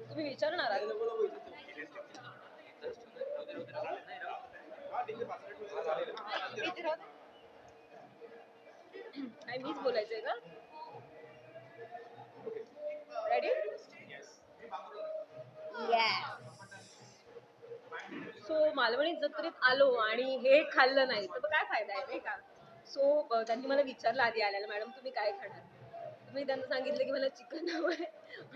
तुम्ही विचारणार आहात? इथे मीच बोलायचंय का सो मालवणी जत्रेत आलो आणि हे खाल्लं नाही तर काय फायदा आहे नाही का? सो त्यांनी मला विचारलं आधी आल्याला मॅडम तुम्ही काय खाणार? मी त्यांना सांगितलं की मला चिकन हवं आहे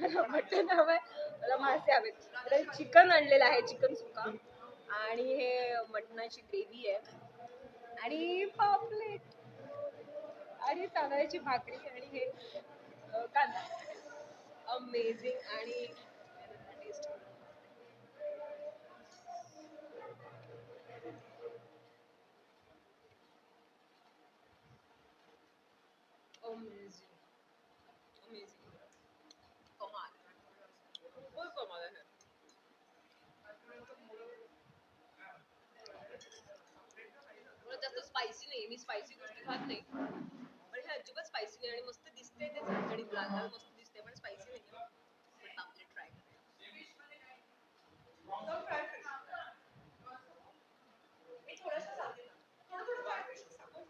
मला मटन हवं आहे मला मासे हवे चिकन आणलेलं आहे चिकन सुका. आणि हे मटणाची ग्रेव्ही आहे. आणि पापलेट आणि तांदळाची भाकरी आणि हे कांदा. अमेझिंग आणि नाही मी स्पायसी गोष्ट खात नाही. पण हे अजिबात स्पायसी नाही आणि मस्त दिसते ते झणझणीत लाल लाल मस्त दिसते पण स्पायसी नाही. ट्राय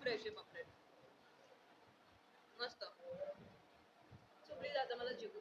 फ्रेश मस्त. चुकली जात मला जिगू